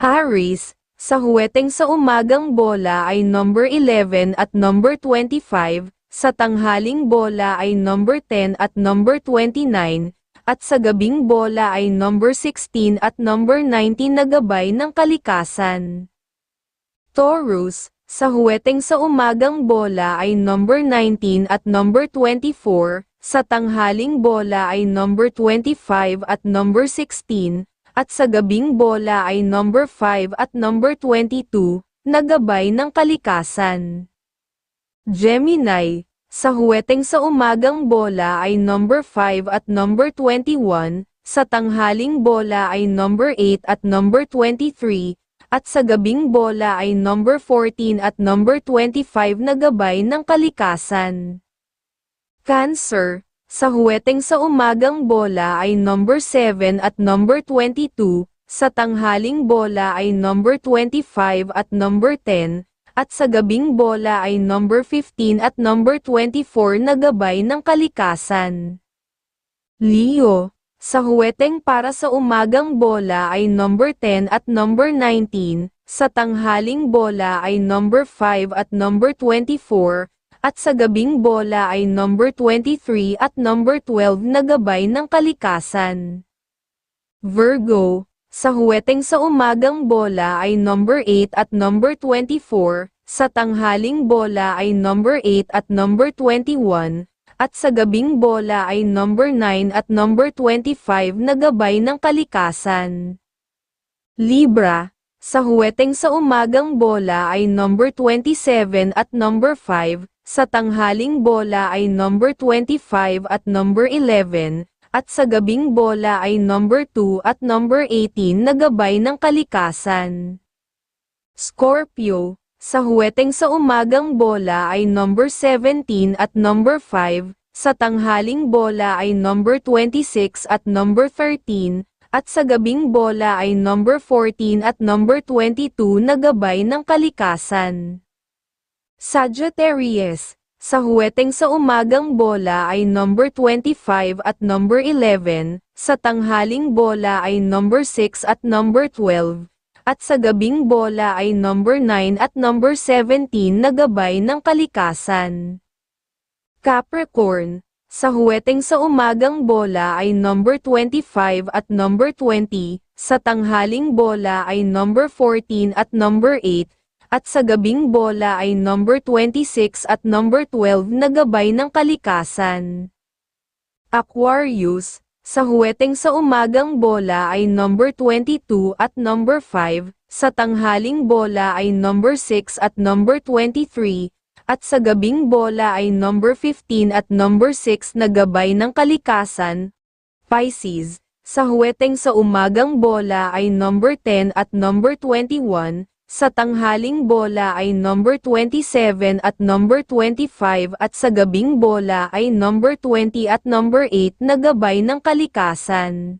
Aris, sa huweteng sa umagang bola ay number 11 at number 25, sa tanghaling bola ay number 10 at number 29, at sa gabing bola ay number 16 at number 19 na gabay ng kalikasan. Taurus, sa huweteng sa umagang bola ay number 19 at number 24, sa tanghaling bola ay number 25 at number 16, at sa gabing bola ay number 5 at number 22, na gabay ng kalikasan. Gemini, sa huweteng sa umagang bola ay number 5 at number 21, sa tanghaling bola ay number 8 at number 23, at sa gabing bola ay number 14 at number 25 na gabay ng kalikasan. Cancer, sa huweteng sa umagang bola ay number 7 at number 22, sa tanghaling bola ay number 25 at number 10, at sa gabing bola ay number 15 at number 24 na gabay ng kalikasan. Leo, sa huweteng para sa umagang bola ay number 10 at number 19, sa tanghaling bola ay number 5 at number 24, at sa gabing bola ay number 23 at number 12 na gabay ng kalikasan. Virgo, sa huweteng sa umagang bola ay number 8 at number 24, sa tanghaling bola ay number 8 at number 21, at sa gabing bola ay number 9 at number 25 na gabay ng kalikasan. Libra, sa huweteng sa umagang bola ay number 27 at number 5, sa tanghaling bola ay number 25 at number 11, at sa gabing bola ay number 2 at number 18 na gabay ng kalikasan. Scorpio, sa huweteng sa umagang bola ay number 17 at number 5, sa tanghaling bola ay number 26 at number 13, at sa gabing bola ay number 14 at number 22 na gabay ng kalikasan. Sagittarius, sa huweteng sa umagang bola ay number 25 at number 11, sa tanghaling bola ay number 6 at number 12, at sa gabing bola ay number 9 at number 17 na gabay ng kalikasan. Capricorn, sa huweteng sa umagang bola ay number 25 at number 20, sa tanghaling bola ay number 14 at number 8, at sa gabing bola ay number 26 at number 12 na gabay ng kalikasan. Aquarius, sa huweteng sa umagang bola ay number 22 at number 5, sa tanghaling bola ay number 6 at number 23, at sa gabing bola ay number 15 at number 6 na gabay ng kalikasan. Pisces, sa huweteng sa umagang bola ay number 10 at number 21, sa tanghaling bola ay number 27 at number 25 at sa gabing bola ay number 20 at number 8 na gabay ng kalikasan.